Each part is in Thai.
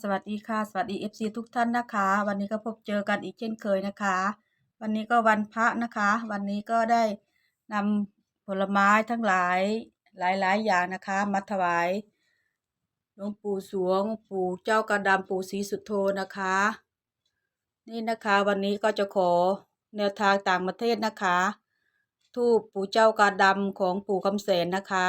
สวัสดีค่ะ สวัสดี FC ทุกท่านนะคะ วันนี้ก็พบเจอกันอีกเช่นเคยนะคะ วันนี้ก็วันพระนะคะ วันนี้ก็ได้นำผลไม้ทั้งหลายหลายๆอย่างนะคะ มาถวายหลวงปู่สวง ปู่เจ้ากระดำปู่ศรีสุโธนะคะ นี่นะคะวันนี้ก็จะขอแนวทางต่างประเทศนะคะ ทูปปู่เจ้ากระดำของปู่คำแสนนะคะ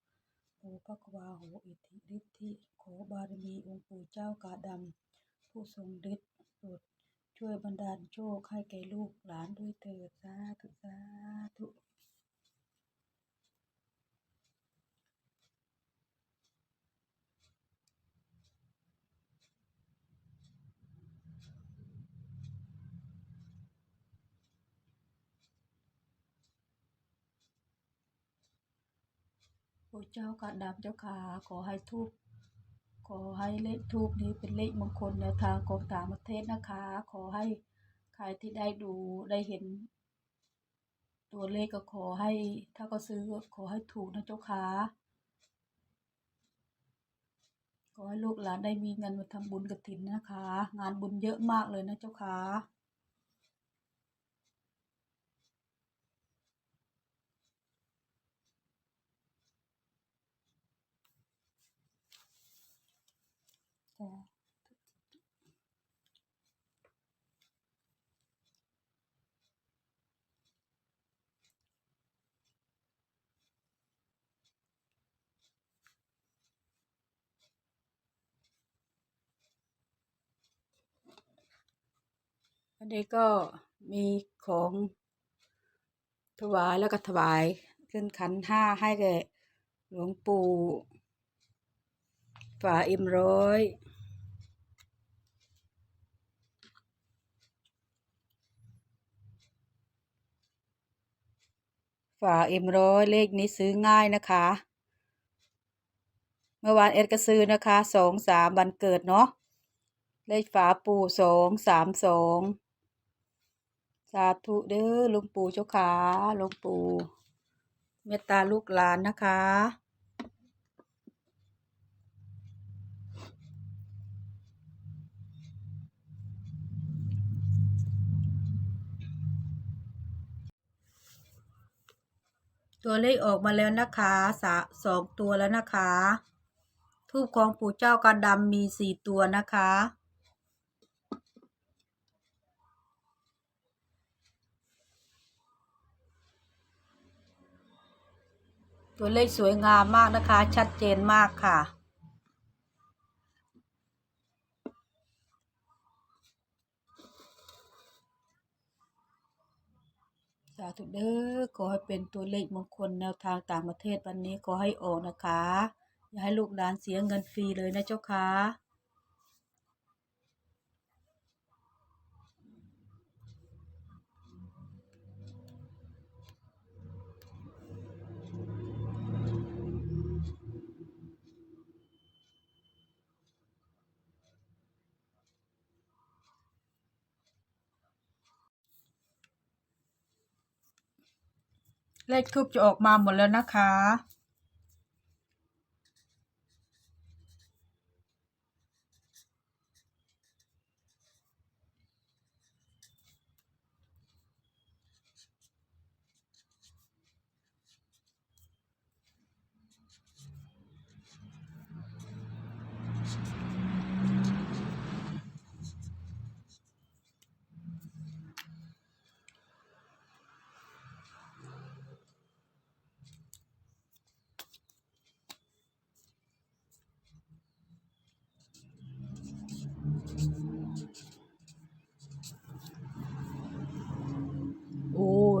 โอมกระกามหาโหาโภภควาโหอิทธิฤทธิขอบารมีองค์ปู่เจ้ากาดำผู้ทรงฤทธิ์โปรดช่วยบันดาลโชคให้แก่ลูกหลานด้วยเถิดสาธุสาธุ พระเจ้ากาดำเจ้าขาขอให้ทูบขอให้เลขทูบนี้เป็นเลขมงคลแนวทางของต่างประเทศนะคะ ขอให้ใครที่ได้ดูได้เห็น ตัวเลขก็ขอให้ ถ้าก็ซื้อขอให้ถูกนะเจ้าขาขอให้ลูกหลานได้มีเงินมาทำบุญกฐินนะคะ งานบุญเยอะมากเลยนะเจ้าขา จ้ะอันนี้ก็มีของถวายแล้วก็ถวายขึ้นขันห้าให้แก่หลวงปู่ฝ่าอ็มร้อย ฝ่าเอ็มร้อยเลขนี้ซื้อง่ายนะคะ เมื่อวานเอ็ดก็ซื้อนะคะสองสามวันเกิดเนาะเลขฝาปู่สองสามสองสาธุเด้อลุงปู่เจ้าขาลุงปู่เมตตาลูกหลานนะคะ ตัวเลขออกมาแล้วนะคะสสองตัวแล้วนะคะ ทูบของปู่เจ้ากันดำมีสี่ตัวนะคะ ตัวเลขสวยงามมากนะคะ ชัดเจนมากค่ะาธุเด้อขอให้เป็นตัวเลขมงคลแนวทางต่างประเทศวันนี้ขอให้ออกนะคะ อย่าให้ลูกหลานเสียเงินฟรีเลยนะเจ้าค่ะ เลขทูบจะออกมาหมดแล้วนะคะ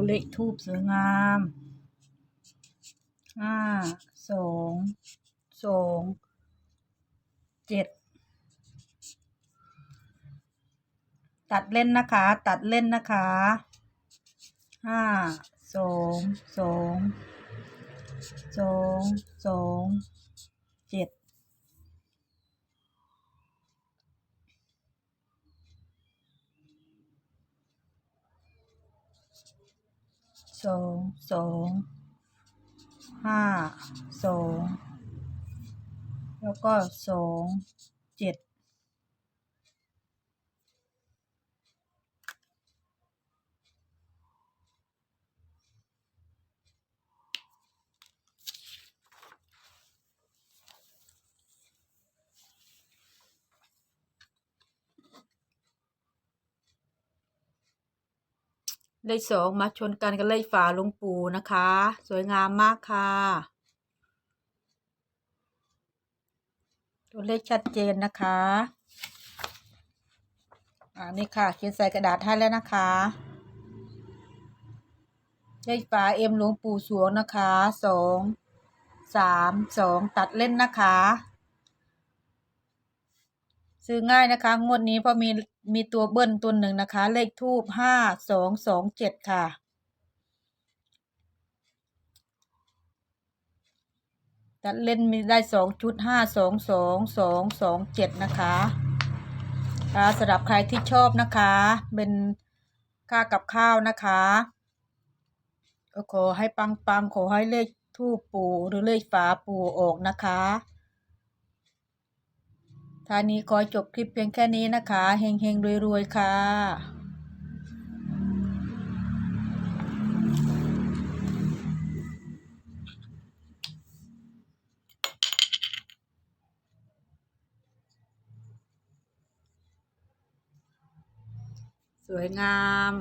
ส เลขทูบสวยงามห้าสองสองเจ็ดตัดเล่นนะคะ ตัดเล่นนะคะห้าสองสองสองสองเจ็ด สองสองห้าสองแล้วก็สองเจ็ด เลขสองมาชนกันกับเลขฝาหลวงปู่นะคะ สวยงามมากค่ะ ตัวเลขชัดเจนนะคะอ่านี่ค่ะเขียนใส่กระดาษให้แล้วนะคะ เลขฝาเอ็มหลวงปู่สวงนะคะสองสามสองตัดเล่นนะคะ ซื้อง่ายนะคะ งวดนี้เพราะมี มีตัวเบิ้ลตัวหนึ่งนะคะ เลขทูบห้าสองสองเจ็ดค่ะตัดเล่นมีได้สองชุดห้าสองสองสองสองเจ็ดนะคะค่ะสำหรับใครที่ชอบนะคะ เป็นค่ากับข้าวนะคะก็ขอให้ปังปังๆขอให้เลขทูปปูหรือเลขฝาปูออกนะคะ ท่านี้ขอจบคลิปเพียงแค่นี้นะคะเฮงเฮงรวยรวยๆ ค่ะสวยงาม